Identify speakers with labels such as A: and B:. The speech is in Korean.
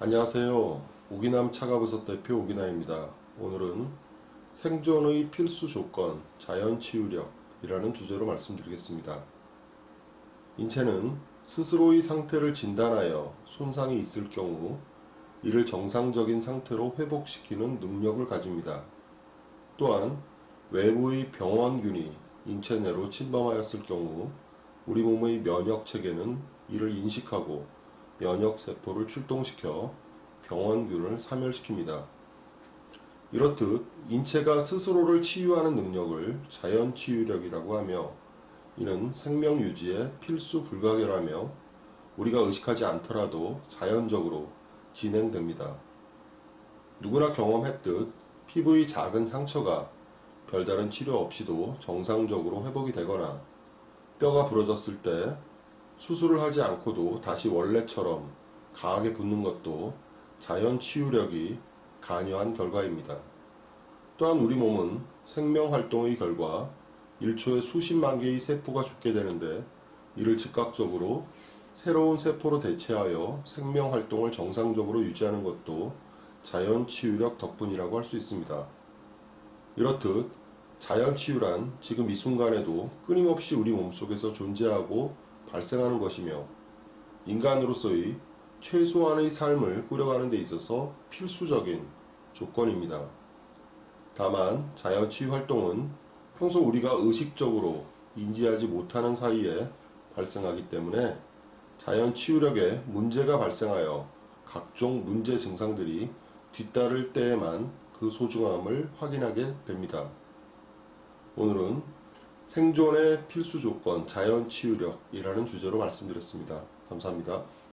A: 안녕하세요. 오기남 차가버섯 대표 오기남입니다. 오늘은 생존의 필수 조건, 자연 치유력이라는 주제로 말씀드리겠습니다. 인체는 스스로의 상태를 진단하여 손상이 있을 경우 이를 정상적인 상태로 회복시키는 능력을 가집니다. 또한 외부의 병원균이 인체 내로 침범하였을 경우 우리 몸의 면역 체계는 이를 인식하고 면역 세포를 출동시켜 병원균을 사멸시킵니다. 이렇듯 인체가 스스로를 치유하는 능력을 자연 치유력이라고 하며 이는 생명 유지에 필수 불가결하며 우리가 의식하지 않더라도 자연적으로 진행됩니다. 누구나 경험했듯 피부의 작은 상처가 별다른 치료 없이도 정상적으로 회복이 되거나 뼈가 부러졌을 때 수술을 하지 않고도 다시 원래처럼 강하게 붓는 것도 자연 치유력이 관여한 결과입니다. 또한 우리 몸은 생명 활동의 결과 1초에 수십만 개의 세포가 죽게 되는데 이를 즉각적으로 새로운 세포로 대체하여 생명 활동을 정상적으로 유지하는 것도 자연 치유력 덕분이라고 할 수 있습니다. 이렇듯 자연 치유란 지금 이 순간에도 끊임없이 우리 몸속에서 존재하고 발생하는 것이며 인간으로서의 최소한의 삶을 꾸려가는 데 있어서 필수적인 조건입니다. 다만 자연 치유 활동은 평소 우리가 의식적으로 인지하지 못하는 사이에 발생하기 때문에 자연 치유력에 문제가 발생하여 각종 문제 증상들이 뒤따를 때에만 그 소중함을 확인하게 됩니다. 오늘은 생존의 필수 조건 자연 치유력이라는 주제로 말씀드렸습니다. 감사합니다.